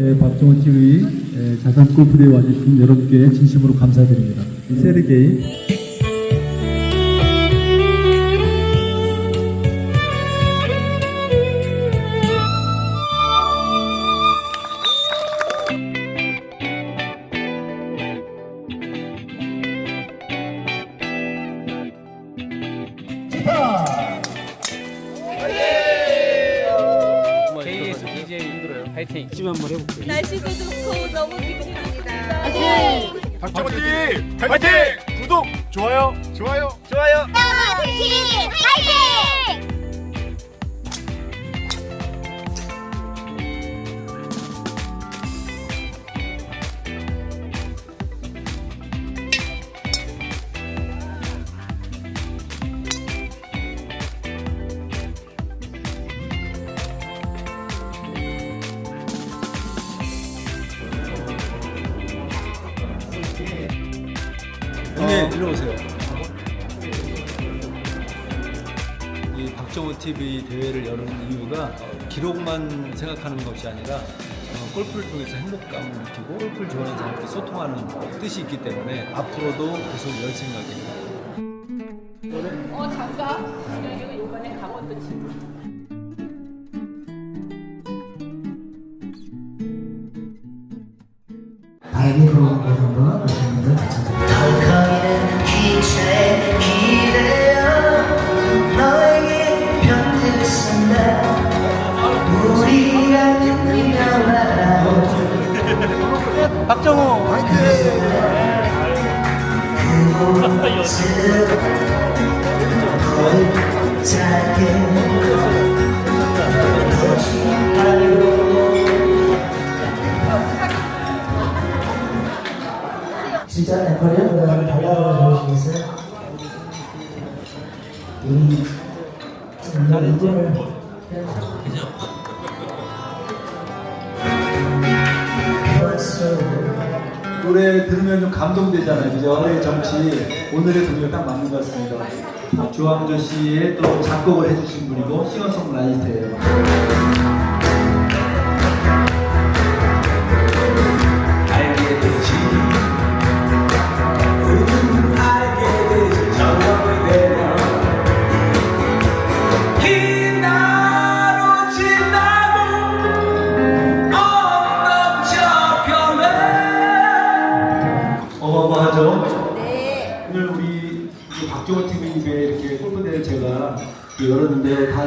예, 박정원 TV 예, 자산 골프대에 와주신 여러분께 진심으로 감사드립니다. 이 세르게이 KS DJ 힘들어요. 파이팅. 날씨도 좋고 너무 기분 좋습니다. 박정원 TV 파이팅! 구독, 좋아요, 좋아요, 좋아요. 파이팅! 파이팅! 네, 들어오세요. 이 박정호 TV 대회를 여는 이유가 기록만 생각하는 것이 아니라 어, 골프를 통해서 행복감을 느끼고 골프를 좋아하는 사람들과 소통하는 뜻이 있기 때문에 앞으로도 계속 열 생각입니다. 어 장가 그리고 이번에 강원도 친구 다행 짧게 진짜 앵커리야? 달려 노래 들으면 좀 감동되잖아요. 그죠? 오늘의 정치, 오늘의 분위기가 딱 맞는 것 같습니다. 아, 주황조 씨의 또 작곡을 해주신 분이고, 싱어송라이터예요.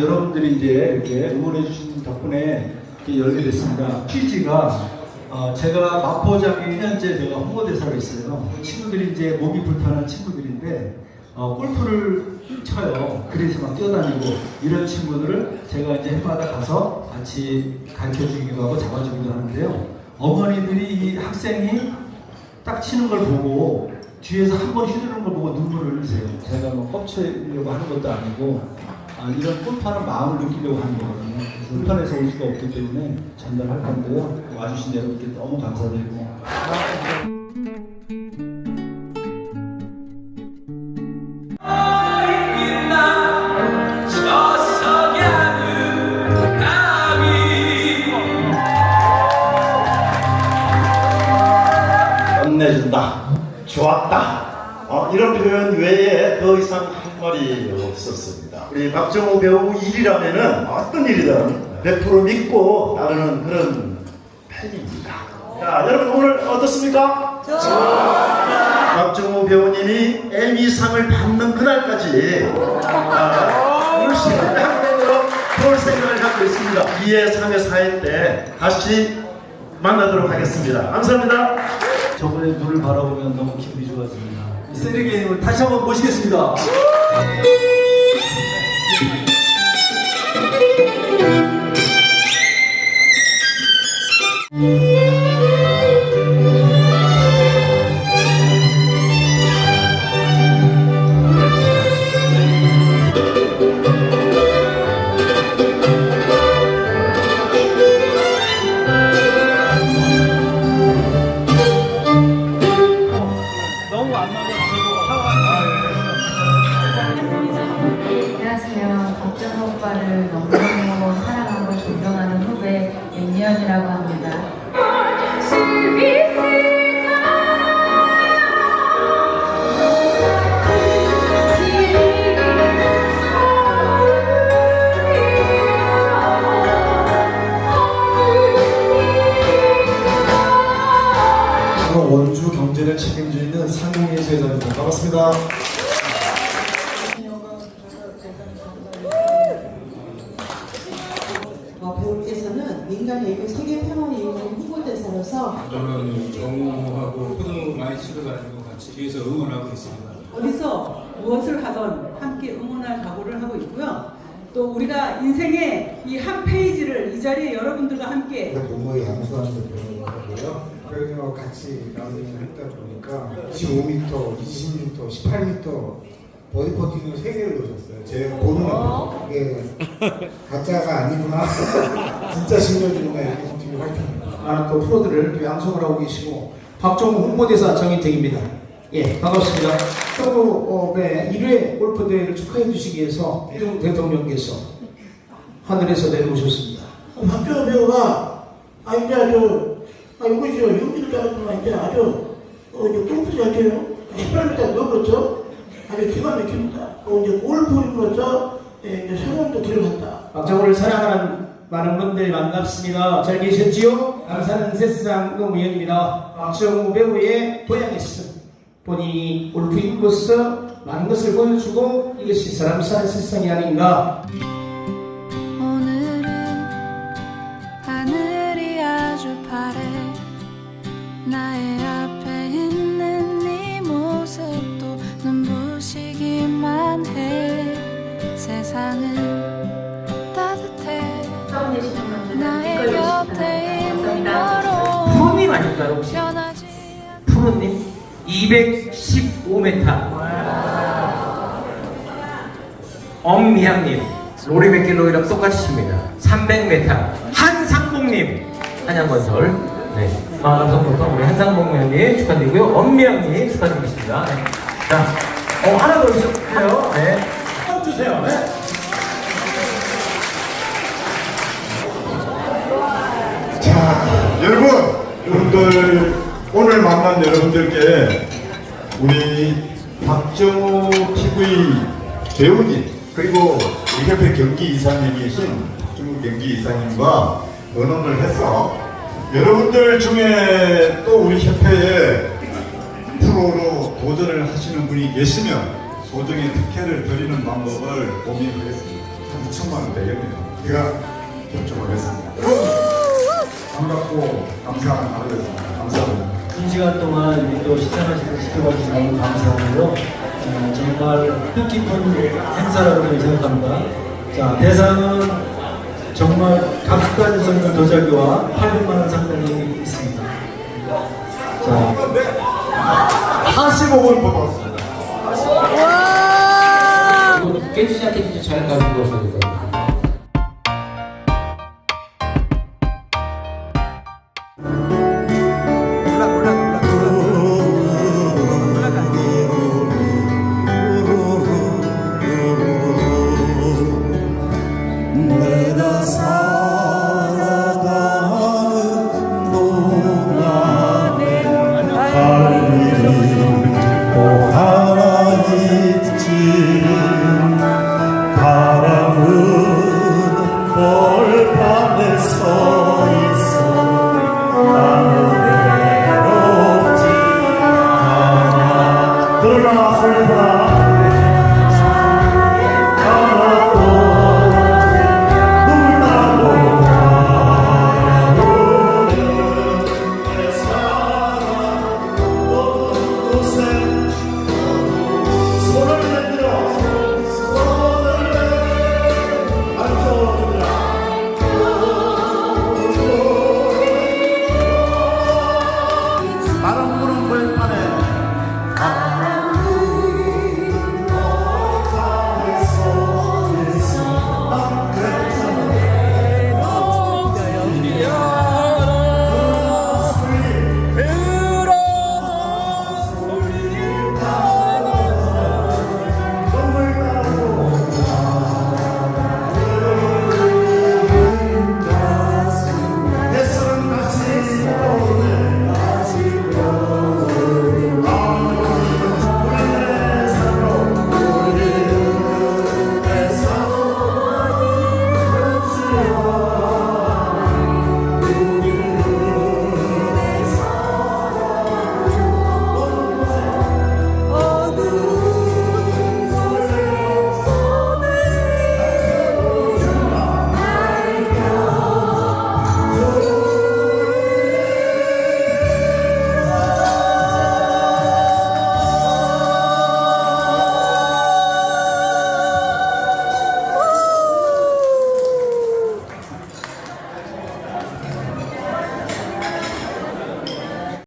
여러분들이 이제 이렇게 응원해 주신 덕분에 이렇게 열게 됐습니다. 취지가 어, 제가 마포장에 현재 제가 홍보대사로 있어요. 친구들이 이제 몸이 불편한 친구들인데 어, 골프를 쳐요. 그래서 막 뛰어다니고 이런 친구들을 제가 이제 해마다 가서 같이 가르쳐 주기도 하고 잡아주기도 하는데요. 어머니들이 이 학생이 딱 치는 걸 보고 뒤에서 한 번 휘두르는 걸 보고 눈물을 흘리세요. 제가 뭐 껍치려고 하는 것도 아니고 아, 이런 골프하는 마음을 느끼려고 하는 거거든요. 불편해서 올 수가 없기 때문에 전달할 건데요. 와주신 여러분께 너무 감사드리고 어, 이런 표현 외에 더 이상 할 말이 없었습니다. 우리 박정호 배우 일이라면은 어떤 일이든 100% 믿고 따르는 그런 팬입니다. 자, 여러분 오늘 어떻습니까? 박정호 배우님이 에미상을 받는 그날까지 아, 열심히 한번으로 볼 생각을 갖고 있습니다. 2회, 3회, 4회 때 다시 만나도록 하겠습니다. 감사합니다. 저번에 눈을 바라보면 너무 기분이 좋아집니다. 세르게임을 다시 한번 모시겠습니다. 오빠를 너무너무 사랑하고 존경하는 후배 윤미연이라고 합니다. 원주 경제를 상공의 세자입니다. 반갑습니다. 어, 배우께서는 민간 외교 세계 평화 이용 홍보대사로서 저는 정우하고 호등 많이 치러가지고 같이 뒤에서 응원하고 있습니다. 어디서 무엇을 하던 함께 응원할 각오를 하고 있고요. 또 우리가 인생의 이 한 페이지를 이 자리에 여러분들과 함께 공모에 양수하는 대표를 하고요. 그래서 같이 라운딩을 했다 보니까 15m, 20m, 18m 버디 퍼팅을 3개를 놓으셨어요. 제가 보는 거 이게 가짜가 아니구나. 진짜 신경주구나 이렇게 퍼팅을 활동합니다. 많은 또 프로들을 또 양성을 하고 계시고 박정우 홍보대사 정인택입니다. 예, 반갑습니다. 서울의 1회 골프 대회를 축하해 주시기 위해서 대중 대통령께서 하늘에서 내려오셨습니다. 박정호 배우가 아 이제 아주 아 이것이요 연기도 잘하지만 이제 아주 어 이제 골프 잘 쳐요 18m 넘었죠 아주 기가 막힙니다 어 이제 골프로서 예, 이제 새로운 길을 갔다 박정우를 사랑하는 많은 분들 반갑습니다. 잘 계셨지요? 감사는 세상 노무현입니다. 박정우 배우의 고향에서 본인이 골프인으로서 많은 것을 보여주고 이것이 사람 사는 세상이 아닌가? 오늘은 하늘이 아주 파래 나의 앞에 있는 네 모습도 눈부시기만 해. 세상은 따뜻해. 나의 곁에 있는 너로 프로님 아닐까요 혹시? 프로님 215m 엄미향님 로리 맥길로이랑 똑같이 칩니다. 300m 한상봉님. 한양건설. 네. 마감선부터 우리 한상봉님 축하드리고요. 엄미향님 축하드리겠습니다. 네. 자 어, 하나 더 있었고요? 네. 꼭 주세요. 네. 자, 여러분, 여러분들 오늘 만난 여러분들께 우리 박정호 TV 배우님 그리고 이 협회 경기 이사님이 계신 중국 경기 이사님과 의논을 해서 여러분들 중에 또 우리 협회에 프로로 도전을 하시는 분이 계시면 소정의 특혜를 드리는 방법을 고민하겠습니다. 한 2천만 원 되겠네요. 제가 결정하겠습니다. 여러분 반갑고 감사한 하루였습니다. 감사합니다. 긴 시간 동안 우리 또 시청하시고 지켜봐주셔서 너무 감사하고요. 어, 정말 뜻깊은 행사라고 생각합니다. 자, 대상은 정말 값비싼 선물 도자기와 800만원 상당이 있습니다. 자, 45분 뽑았습니다. 깨지지 않게 잘 가지고 오셔야 될것 같아요 Big off, big off.